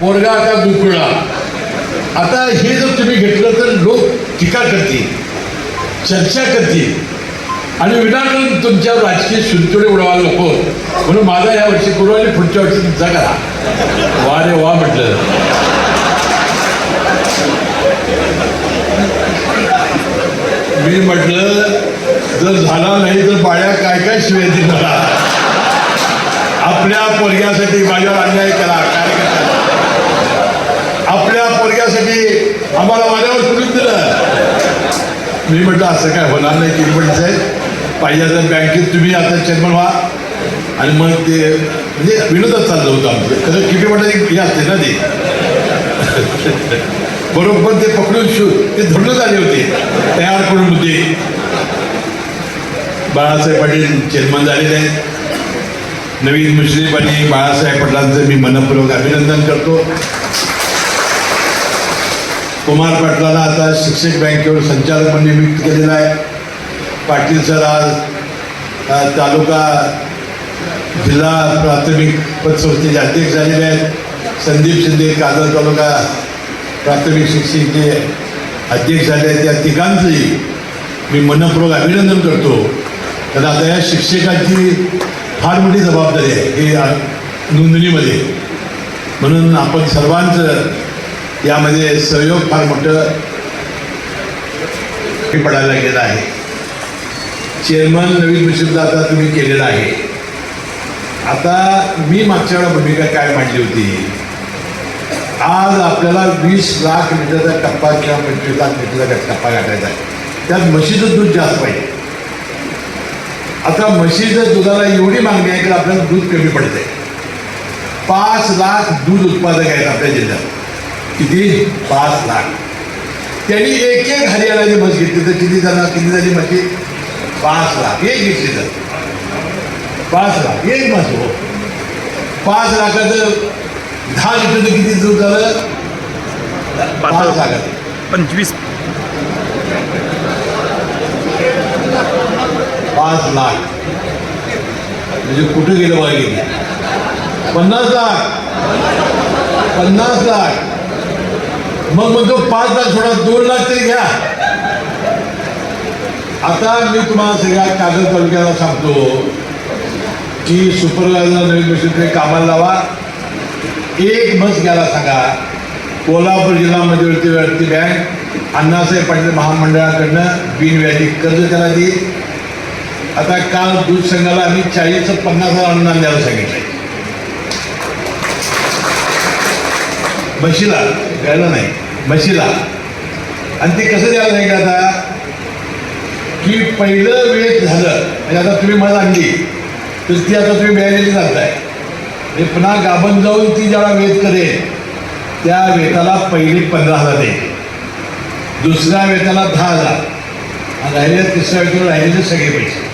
पोरगा आता दुकुळा आता हे जर तुम्ही घेतलं तर लोक टीका करतील चर्चा करतील. आणि विनाकारण तुमच्या राजकीय सुलतुडे उडवायला नको. म्हणून माझा या वर्षी करू आणि पुढच्या वर्षी तुमचा करा. वा रे वा म्हटलं. मी म्हटलं जर झाला नाही तर बाळ्या काय काय शिवाय दिला आपल्या पोरग्यासाठी माझ्यावर अन्याय करा काय करा? आपल्या पोरग्यासाठी आम्हाला माझ्यावर सोडून दिलं. मी म्हटलं असं काय होणार नाही किरपट साहेब पाहिजे तर बँकेत तुम्ही आता चेअरमन व्हा. आणि मग ते म्हणजे विनोदच चाललं होतं आमचं. खरं किती म्हटलं हे असते ना ते. बरोबर ते पकडून शू ते धरूनच आले होते. तयार करून होते. बाळासाहेब पाटील चेअरमन झालेले आहेत. नवीन मुश्रीफ आणि बाळासाहेब पाटलांचं मी मनपूर्वक अभिनंदन करतो. कुमार पाटलाला आता शिक्षक बँकेवर संचालक म्हणून नियुक्त केलेला आहे. पाटील सर आज तालुका जिल्हा प्राथमिक पतसंस्थेचे अध्यक्ष झालेले आहेत. संदीप शिंदे कादर तालुका प्राथमिक शिक्षकचे अध्यक्ष झाले आहेत. त्या तिघांचंही मी मनपूर्वक अभिनंदन करतो. कारण आता या शिक्षकांची फार मोठी जबाबदारी आहे. ही नोंदणीमध्ये. म्हणून आपण सर्वांचं यामध्ये सहयोग फार मोठं पडायला गेलं आहे. चेअरमन नवीन मिश्रचा आता तुम्ही केलेला आहे. आता मी मागच्या वेळा भूमिका काय मांडली होती? आज आपल्याला वीस लाख लिटरचा टप्पा किंवा पंचवीस लाख लिटरचा टप्पा गाठायचा आहे. त्यात म्हशीचं दूध जास्त पाहिजे. आता म्हशीचं दुधाला एवढी मागणी आहे की आपल्याला दूध कमी पडते पाच लाख दूध उत्पादक आहेत आपल्या जिल्ह्यात. किती? पाच लाख. त्यांनी एक एक हरियाणाची म्हस घेतली तर किती झाला? किती झाली म्हशी? पाच लाख. एक घेतली तर. पाच लाख. एक म्हस हो. पाच लाखाचं दहा लिटरचं किती दूध झालं? पाच लाखाचं. पंचवीस. पाच लाख. म्हणजे कुठं गेलं बघा गेली पन्नास लाख. पन्नास लाख. मग म्हणतो पाच लाख सोडा दोन लाख तरी घ्या. आता मी तुम्हाला सगळ्या कागद तालुक्याला सांगतो की सुपरवायझर नवीन मशीन कामाला लावा. एक बस घ्यायला सांगा. कोल्हापूर जिल्हा मध्यवर्ती वर्ती बँक अण्णासाहेब पाटील महामंडळाकडनं बिनव्याजी कर्ज त्याला देईल आता काल दूध संघाला आम्ही चाळीस पन्नास हजार अनुदान द्यायला सांगितलं बशीला कळलं नाही. म्हशीला. आणि ते कसं द्यायला का आता? की पहिलं वेळ झालं म्हणजे आता तुम्ही मला आणली तर ती आता तुम्ही मिळालेली जाताय म्हणजे पुन्हा गाभण जाऊन ती ज्याला वेध करेल त्या वेताला पहिली पंधरा हजार दे. दुसऱ्या वेताला दहा हजार. आणि तिसऱ्या वेताला राहिलेले सगळे पैसे.